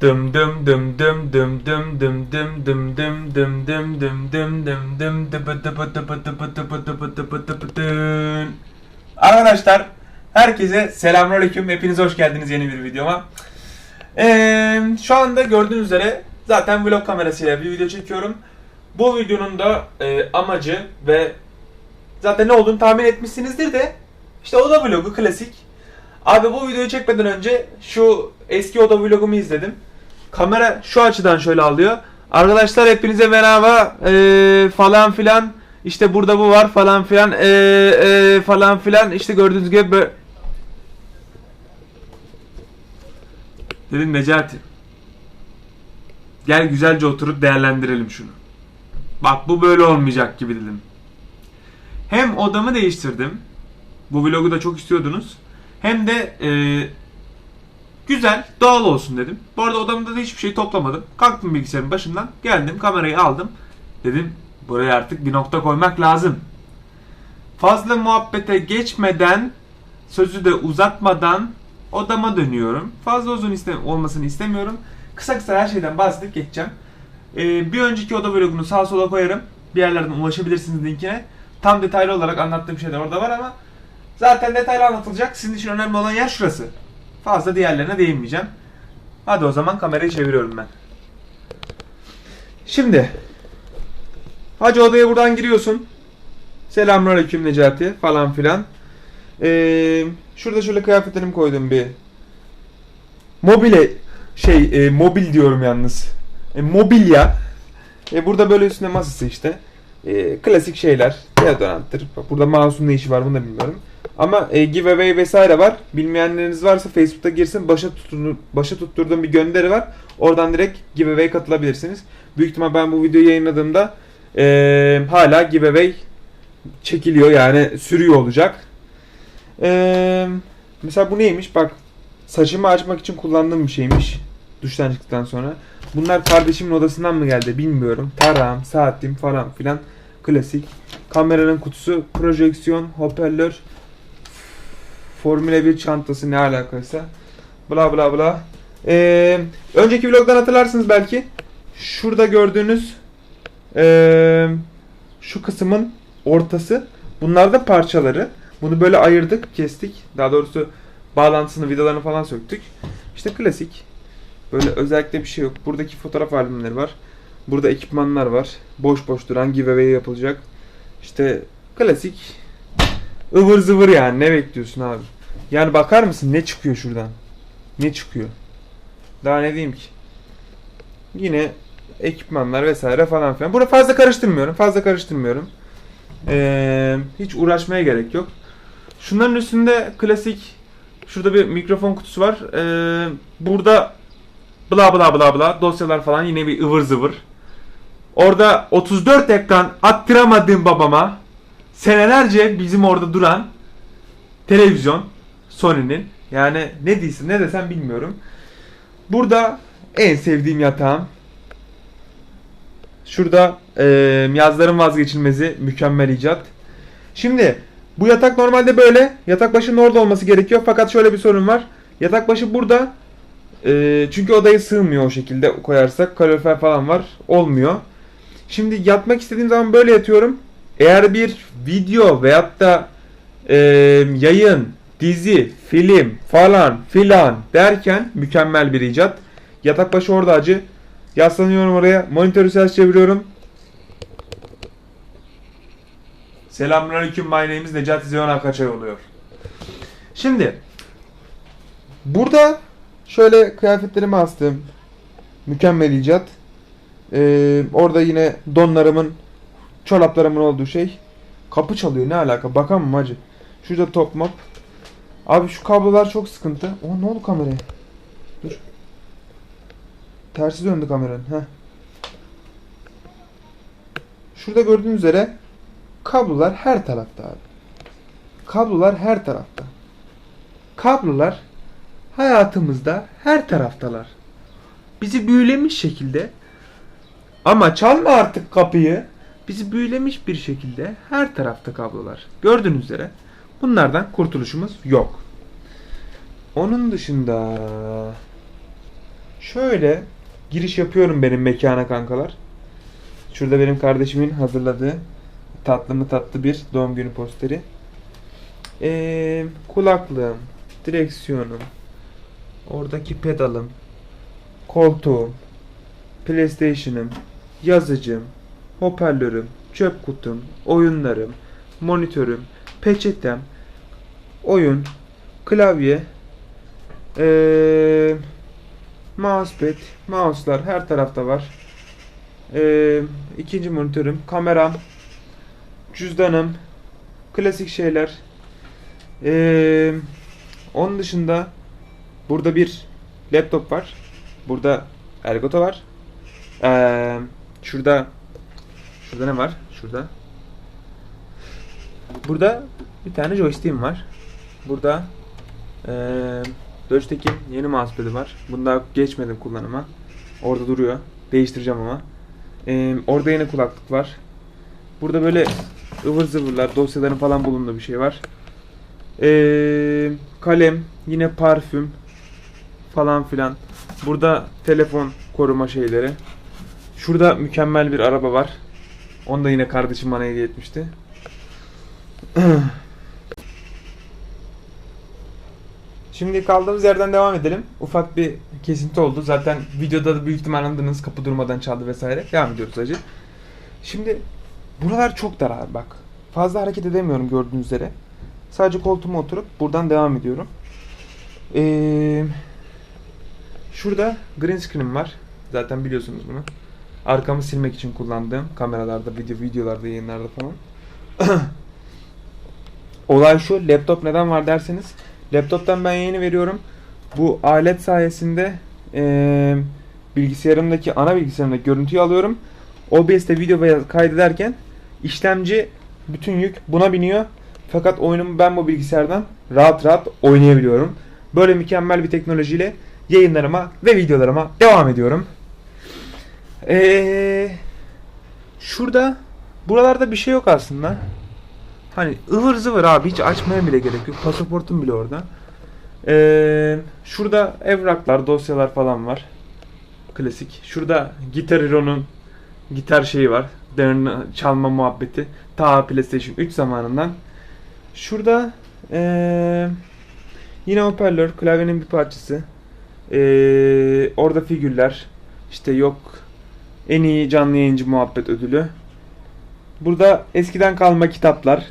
Dım dım dım dım dım dım dım dım dım dım dım dım dım dım dım dım dıbı dıbı dıbı dıbı dıbı dıbı dıbı dıbı dın. Arkadaşlar herkese selamünaleyküm. Hepiniz hoş geldiniz yeni bir videoma. Ee, şu anda gördüğünüz üzere zaten vlog kamerasıyla bir video çekiyorum. Bu videonun da e, amacı ve zaten ne olduğunu tahmin etmişsinizdir de işte oda vlogu klasik. Abi bu videoyu çekmeden önce şu eski oda vlogumu izledim. Kamera şu açıdan şöyle alıyor. Arkadaşlar hepinize merhaba ee, falan filan. İşte burada bu var falan filan ee, ee, falan filan. İşte gördüğünüz gibi böyle. Dedim Necati. Gel güzelce oturup değerlendirelim şunu. Bak bu böyle olmayacak gibi dedim. Hem odamı değiştirdim. Bu vlogu da çok istiyordunuz. Hem de e, güzel, doğal olsun dedim. Bu arada odamda da hiçbir şey toplamadım. Kalktım bilgisayarın başından, geldim kamerayı aldım. Dedim buraya artık bir nokta koymak lazım. Fazla muhabbete geçmeden, sözü de uzatmadan odama dönüyorum. Fazla uzun iste olmasını istemiyorum. Kısa kısa her şeyden bahsedip geçeceğim. Ee, bir önceki oda vlogunu sağa sola koyarım. Bir yerlerden ulaşabilirsiniz linkine. Tam detaylı olarak anlattığım şeyler orada var ama zaten detaylı anlatılacak. Sizin için önemli olan yer şurası. Fazla diğerlerine değinmeyeceğim. Hadi o zaman kamerayı çeviriyorum ben. Şimdi Hacı odaya buradan giriyorsun. Selamünaleyküm Necati falan filan. Ee, şurada şöyle kıyafetlerimi koydum bir. Mobile şey e, mobil diyorum yalnız. E, mobilya. E, burada böyle üstüne masası işte. E, klasik şeyler. Deodoranttır. Burada mouse'un ne işi var bunu da bilmiyorum. Ama e, giveaway vesaire var. Bilmeyenleriniz varsa Facebook'ta girsin. Başa, tuttur, başa tutturduğum bir gönderi var. Oradan direkt giveaway katılabilirsiniz. Büyük ihtimal ben bu videoyu yayınladığımda e, hala giveaway çekiliyor yani sürüyor olacak. E, mesela bu neymiş? Bak saçımı açmak için kullandığım bir şeymiş. Duştan çıktıktan sonra. Bunlar kardeşimin odasından mı geldi bilmiyorum. Tarağım, saatim falan filan. Klasik. Kameranın kutusu, projeksiyon, hoparlör, Formula 1 çantası ne alakaysa. Bla bla bla. Ee, önceki vlogdan hatırlarsınız belki. Şurada gördüğünüz ee, şu kısmın ortası. Bunlar da parçaları. Bunu böyle ayırdık, kestik. Daha doğrusu bağlantısını, vidalarını falan söktük. İşte klasik. Böyle özellikle bir şey yok. Buradaki fotoğraf albümleri var. Burada ekipmanlar var. Boş boş duran giveaway yapılacak. İşte klasik ıvır zıvır yani. Ne bekliyorsun abi? Yani bakar mısın ne çıkıyor şuradan? Ne çıkıyor? Daha ne diyeyim ki? Yine ekipmanlar vesaire falan filan. Burada fazla karıştırmıyorum. Fazla karıştırmıyorum. Ee, hiç uğraşmaya gerek yok. Şunların üstünde klasik şurada bir mikrofon kutusu var. Ee, burada bla bla bla bla dosyalar falan yine bir ıvır zıvır. Orada 34 ekran attıramadım babama. Senelerce bizim orada duran televizyon Sony'nin. Yani ne değilsin ne desem bilmiyorum. Burada en sevdiğim yatağım. Şurada e, yazların vazgeçilmezi mükemmel icat. Şimdi bu yatak normalde böyle. Yatak başının orada olması gerekiyor. Fakat şöyle bir sorun var. Yatak başı burada. E, çünkü odaya sığmıyor o şekilde koyarsak. Kalorifer falan var. Olmuyor. Şimdi yatmak istediğim zaman böyle yatıyorum. Eğer bir video veyahut da e, yayın, dizi, film falan filan derken mükemmel bir icat. Yatak başı orada acı. Yaslanıyorum oraya. Monitörü ses çeviriyorum. Selamünaleyküm. My name is Necati Zeyon Akaçay oluyor. Şimdi burada şöyle kıyafetlerimi astım. Mükemmel icat. Ee, orada yine donlarımın, çoraplarımın olduğu şey. Kapı çalıyor ne alaka? Bakamam hacı. Şurada top mop. Abi şu kablolar çok sıkıntı. O ne oldu kameraya? Dur. Tersi döndü kameranın. Heh. Şurada gördüğünüz üzere kablolar her tarafta abi. Kablolar her tarafta. Kablolar hayatımızda her taraftalar. Bizi büyülemiş şekilde ama çalma artık kapıyı. Bizi büyülemiş bir şekilde her tarafta kablolar. Gördüğünüz üzere bunlardan kurtuluşumuz yok. Onun dışında şöyle giriş yapıyorum benim mekana kankalar. Şurada benim kardeşimin hazırladığı tatlı mı tatlı bir doğum günü posteri. Ee, kulaklığım, direksiyonum, oradaki pedalım, koltuğum, PlayStation'ım, yazıcım, hoparlörüm, çöp kutum, oyunlarım, monitörüm, peçetem, oyun, klavye, ee, mousepad, mouse'lar her tarafta var. Ee, ikinci monitörüm, kameram, cüzdanım, klasik şeyler. Ee, onun dışında burada bir laptop var. Burada Elgato var. Ee, şurada şurada ne var? Şurada. Burada bir tane joystick'im var. Burada ee, Logitech'in yeni mousepad'i var. Bunda geçmedim kullanıma. Orada duruyor. Değiştireceğim ama. Ee, orada yine kulaklık var. Burada böyle ıvır zıvırlar, dosyaların falan bulunduğu bir şey var. Ee, kalem, yine parfüm falan filan. Burada telefon koruma şeyleri. Şurada mükemmel bir araba var. Onu da yine kardeşim bana hediye etmişti. Şimdi kaldığımız yerden devam edelim. Ufak bir kesinti oldu. Zaten videoda da büyük ihtimal anladınız kapı durmadan çaldı vesaire. Devam ediyoruz hacı. Şimdi buralar çok dar abi bak. Fazla hareket edemiyorum gördüğünüz üzere. Sadece koltuğuma oturup buradan devam ediyorum. Ee, şurada green screen var. Zaten biliyorsunuz bunu. Arkamı silmek için kullandığım kameralarda, video videolarda, yayınlarda falan. Olay şu, laptop neden var derseniz, laptoptan ben yayını veriyorum. Bu alet sayesinde eee, bilgisayarımdaki, ana bilgisayarımdaki görüntüyü alıyorum. OBS'te video kaydederken işlemci bütün yük buna biniyor. Fakat oyunumu ben bu bilgisayardan rahat rahat oynayabiliyorum. Böyle mükemmel bir teknolojiyle yayınlarıma ve videolarıma devam ediyorum. Ee, şurada buralarda bir şey yok aslında. Hani ıvır zıvır abi hiç açmaya bile gerek yok. Pasaportum bile orada. Ee, şurada evraklar, dosyalar falan var. Klasik. Şurada Guitar Hero'nun gitar şeyi var. Çalma muhabbeti. Ta PlayStation 3 zamanından. Şurada ee, yine hoparlör, klavyenin bir parçası. Ee, orada figürler. İşte yok en iyi canlı yayıncı muhabbet ödülü. Burada eskiden kalma kitaplar.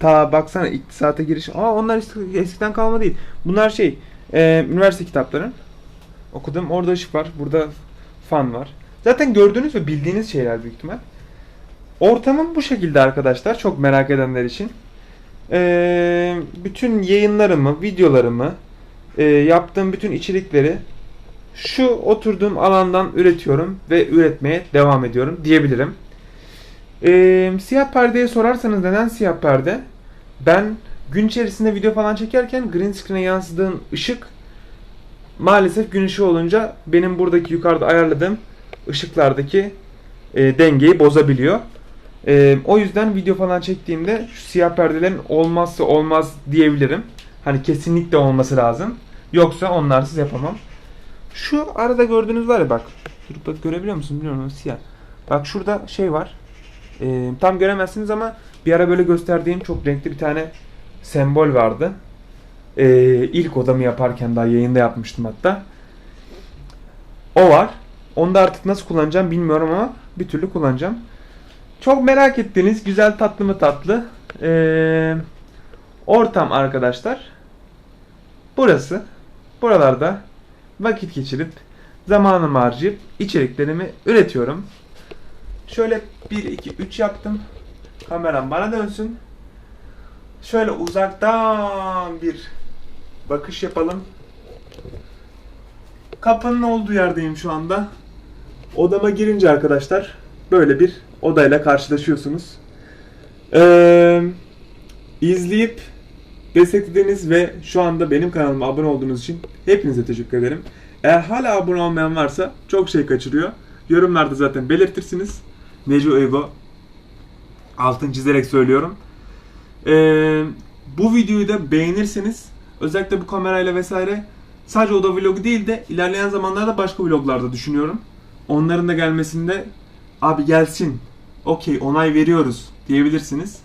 Ta baksana iktisata giriş. Aa onlar eski- eskiden kalma değil. Bunlar şey e, üniversite kitapları. Okudum. Orada ışık var. Burada fan var. Zaten gördüğünüz ve bildiğiniz şeyler büyük ihtimal. Ortamım bu şekilde arkadaşlar. Çok merak edenler için. Ee, bütün yayınlarımı, videolarımı, e, yaptığım bütün içerikleri şu oturduğum alandan üretiyorum ve üretmeye devam ediyorum diyebilirim. Ee, siyah perdeye sorarsanız neden siyah perde? Ben gün içerisinde video falan çekerken green screen'e yansıdığım ışık maalesef gün ışığı olunca benim buradaki yukarıda ayarladığım ışıklardaki e, dengeyi bozabiliyor. E, o yüzden video falan çektiğimde şu siyah perdelerin olmazsa olmaz diyebilirim. Hani kesinlikle olması lazım. Yoksa onlarsız yapamam. Şu arada gördüğünüz var ya bak. Dur bak görebiliyor musun bilmiyorum siyah. Bak şurada şey var. Ee, tam göremezsiniz ama bir ara böyle gösterdiğim çok renkli bir tane sembol vardı. Ee, ilk odamı yaparken daha yayında yapmıştım hatta. O var. Onu da artık nasıl kullanacağım bilmiyorum ama bir türlü kullanacağım. Çok merak ettiğiniz güzel tatlı mı tatlı ee, ortam arkadaşlar. Burası. Buralarda vakit geçirip zamanımı harcayıp içeriklerimi üretiyorum. Şöyle 1 2 3 yaptım. Kameram bana dönsün. Şöyle uzaktan bir bakış yapalım. Kapının olduğu yerdeyim şu anda. Odama girince arkadaşlar böyle bir odayla karşılaşıyorsunuz. Ee, izleyip desteklediğiniz ve şu anda benim kanalıma abone olduğunuz için hepinize teşekkür ederim. Eğer hala abone olmayan varsa çok şey kaçırıyor. Yorumlarda zaten belirtirsiniz. Neco Ego altın çizerek söylüyorum. Ee, bu videoyu da beğenirseniz özellikle bu kamerayla vesaire Sadece oda vlogu değil de ilerleyen zamanlarda başka vloglarda düşünüyorum. Onların da gelmesinde abi gelsin, okey onay veriyoruz diyebilirsiniz.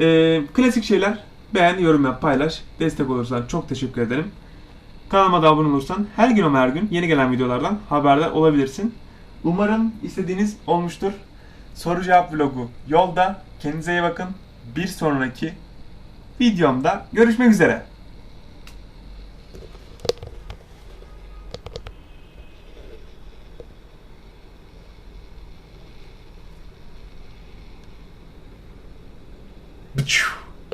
Ee, klasik şeyler. Beğen, yorum yap, paylaş. Destek olursan çok teşekkür ederim. Kanalıma da abone olursan her gün ama her gün yeni gelen videolardan haberdar olabilirsin. Umarım istediğiniz olmuştur. Soru cevap vlogu yolda. Kendinize iyi bakın. Bir sonraki videomda görüşmek üzere.